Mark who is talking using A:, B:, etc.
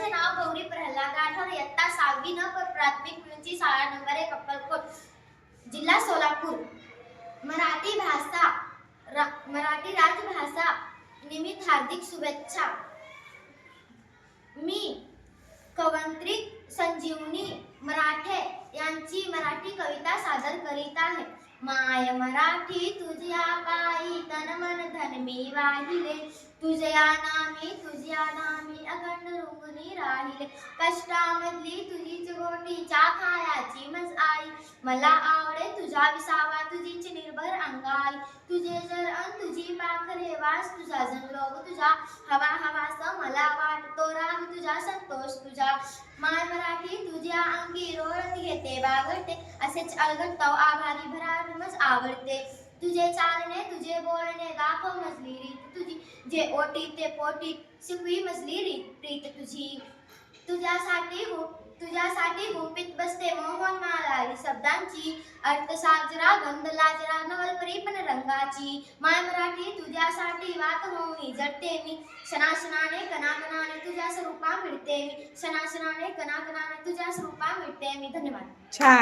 A: माझे नाव गौरी प्रल्हाद राठोड इयत्ता सहावी न प- प्राथमिक मुलींची शाळा नंबर एक अक्कलकोट जिल्हा सोलापूर. मराठी भाषा रा- मराठी राजभाषा निमित्त हार्दिक शुभेच्छा. मी कवंत्री संजीवनी मराठे यांची मराठी कविता सादर करीत आहे. माय मराठी तुझ्या पायी तन मन धन मी वाहिले. तुझ्या नामी तुझ्या नामी अखंड पाहिले राहिले कष्टामधली तुझीच गोटीच्या खायाची मज आई. मला आवडे तुझा विसावा तुझीच निर्भर अंगाई. तुझे जर अन तुझी पाखरे वास तुझा जणलोग तुझा. हवा हवास मला वाटतो राग तुझा संतोष तुझा. माय मराठी तुझ्या अंगी रोळत घेते बागडते. असेच अलगटताव आभारी भरारूनच आवडते. तुझे चालणे तुझे बोलणे दाखव मजली रीत तुझी. जे ओटी ते पोटी शिकवी मजली रीत प्रीत तुझी. तुझ्यासाठी तुझ्यासाठी गुपित बसते मोहन मालारी शब्दांची अर्थ साजरा गंध लाजरा नवलपरी पण रंगाची. माय मराठी तुझ्यासाठी वात होऊनी जडते मी. क्षणाक्षणाने कणाकणाने तुझ्या स्वरूपा मिळते मी. क्षणाक्षणाने कणाकणाने तुझ्या स्वरूपा मिळते मी. धन्यवाद.
B: छान.